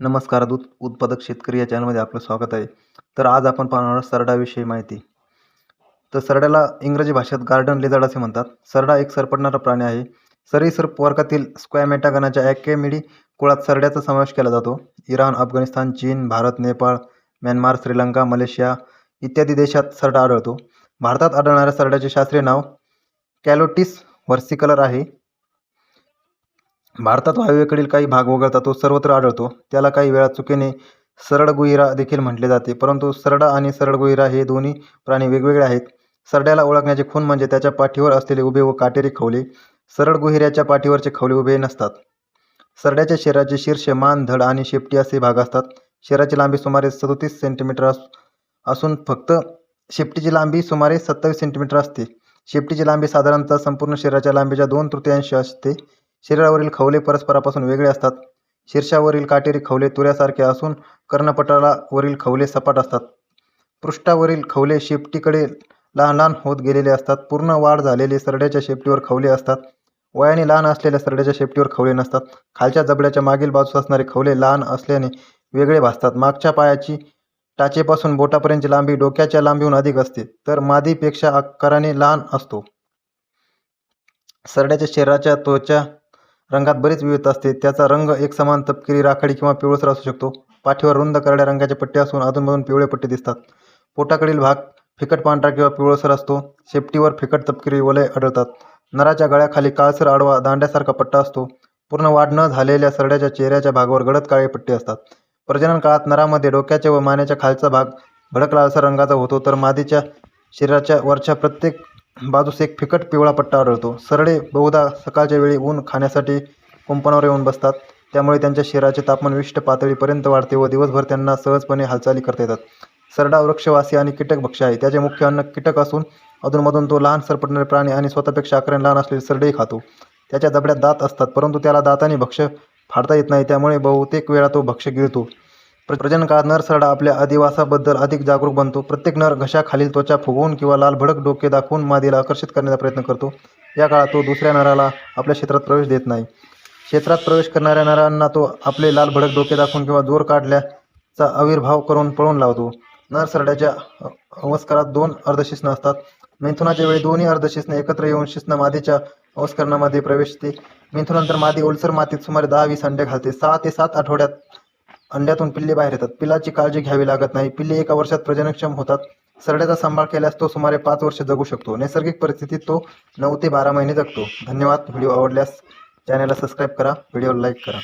नमस्कार दूध उत्पादक शेतकरी या चॅनलमध्ये आपलं स्वागत आहे. तर आज आपण पाहणार आहोत सरडाविषयी माहिती. तर सरड्याला इंग्रजी भाषेत गार्डन लिझर्ड असे म्हणतात. सरडा एक सरपटणारा प्राणी आहे. सरीसृप वर्गातील स्क्वॅमेटा गणाच्या ॲकेमिडी कुळात सरड्याचा समावेश केला जातो. इराण अफगाणिस्तान चीन भारत नेपाळ म्यानमार श्रीलंका मलेशिया इत्यादी देशात सरडा आढळतो. भारतात आढळणाऱ्या सरड्याचे शास्त्रीय नाव कॅलोटिस व्हर्सिकलर आहे. भारतात वायव्येकडील काही भाग वगळता तो सर्वत्र आढळतो. त्याला काही वेळा चुकीने सरडगुहिरा देखील म्हटले जाते परंतु सरडा आणि सरडगुहिरा हे दोन्ही प्राणी वेगवेगळे आहेत. सरड्याला ओळखण्याचे खूण म्हणजे त्याच्या पाठीवर असलेले उभे व काटेरी खवले. सरडगुहिऱ्याच्या पाठीवरचे खवले उभे नसतात. सरड्याच्या शरीराचे शीर्ष मान धड आणि शेपटी असे भाग असतात. शरीराची लांबी सुमारे सदोतीस सेंटीमीटर असून फक्त शेपटीची लांबी सुमारे सत्तावीस सेंटीमीटर असते. शेपटीची लांबी साधारणतः संपूर्ण शरीराच्या लांबीच्या दोन तृतीयांश असते. शरीरावरील खवले परस्परापासून वेगळे असतात. शीर्षावरील काटेरी खवले तुऱ्यासारखे असून कर्णपटालावरील खवले सपाट असतात. पृष्ठावरील खवले शेपटीकडे लहान लहान होत गेलेले असतात. पूर्ण वाढ झालेले सरड्याच्या शेपटीवर खवले असतात. वयाने लहान असलेल्या सरड्याच्या शेपटीवर खवले नसतात. खालच्या जबड्याच्या मागील बाजूस असणारे खवले लहान असल्याने वेगळे भासतात. मागच्या पायाची टाचेपासून बोटापर्यंतची लांबी डोक्याच्या लांबीहून अधिक असते तर मादीपेक्षा आकाराने लहान असतो. सरड्याच्या शरीराच्या त्वचा रंगात बरीच विविधता असते. त्याचा रंग एकसमान तपकिरी राखाडी किंवा पिवळसर असू शकतो. पाठीवर रुंद करड्या रंगाचे पट्टे असून अधूनमधून पिवळे पट्टे दिसतात. पोटाकडील भाग फिकट पांढरा किंवा पिवळसर असतो. शेपटीवर फिकट तपकिरी वलय आढळतात. नराच्या गळ्याखाली काळसर आडवा दांड्यासारखा पट्टा असतो. पूर्ण वाढ न झालेल्या सरड्याच्या चेहऱ्याच्या भागावर गडद काळे पट्टे असतात. प्रजनन काळात नरामध्ये डोक्याच्या व मानेच्या खालचा भाग भडक लालसर रंगाचा होतो तर मादीच्या शरीराच्या वरच्या प्रत्येक बाजूस एक फिकट पिवळा पट्टा आढळतो. सरडे बहुधा सकाळच्या वेळी ऊन खाण्यासाठी कुंपणावर येऊन बसतात. त्यामुळे त्यांच्या शरीराचे तापमान विशिष्ट पातळीपर्यंत वाढते व दिवसभर त्यांना सहजपणे हालचाली करता येतात. सरडा वृक्षवासी आणि कीटक भक्ष आहे. त्याचे मुख्य अन्न कीटक असून अधूनमधून तो लहान सरपटणारे प्राणी आणि स्वतःपेक्षा आकाराने लहान असलेले सरडेही खातो. त्याच्या जबड्यात दात असतात परंतु त्याला दाताने भक्ष फाडता येत नाही. त्यामुळे बहुतेक वेळा तो भक्ष्य गिळतो. प्रजनन काळात नर सरडा आपल्या अधिवासाबद्दल अधिक जागरूक बनतो. प्रत्येक नर घशाखालील त्वचा फुगवून किंवा लाल भडक डोके दाखवून मादीला आकर्षित करण्याचा प्रयत्न करतो. या काळात तो दुसऱ्या नराला आपल्या क्षेत्रात प्रवेश देत नाही. क्षेत्रात प्रवेश करणाऱ्या नरांना तो आपले लाल भडक डोके दाखवून किंवा जोर काढल्याचा आविर्भाव करून पळून लावतो. नर सरड्याच्या अवस्कारात दोन अर्धशिस्न असतात. मैथुनाच्या वेळी दोन्ही अर्धशिस्न एकत्र येऊन शिस्न मादीच्या अवस्करणामध्ये प्रवेशते. मिथुनानंतर मादी ओलसर मातीत सुमारे दहा वीस अंडे घालते. सहा ते सात आठवड्यात अंड्यातून पिल्ले बाहेर येतात. पिल्लाची काळजी घ्यावी लागत नाही. पिल्ले एका वर्षात प्रजनक्षम होतात. सरड्याचा सांभाळ केल्यास तो सुमारे पाच वर्ष जगू शकतो. नैसर्गिक परिस्थितीत तो नऊ ते बारा महिने जगतो. धन्यवाद. व्हिडिओ आवडल्यास चॅनलला सबस्क्राईब करा. व्हिडिओला लाईक करा.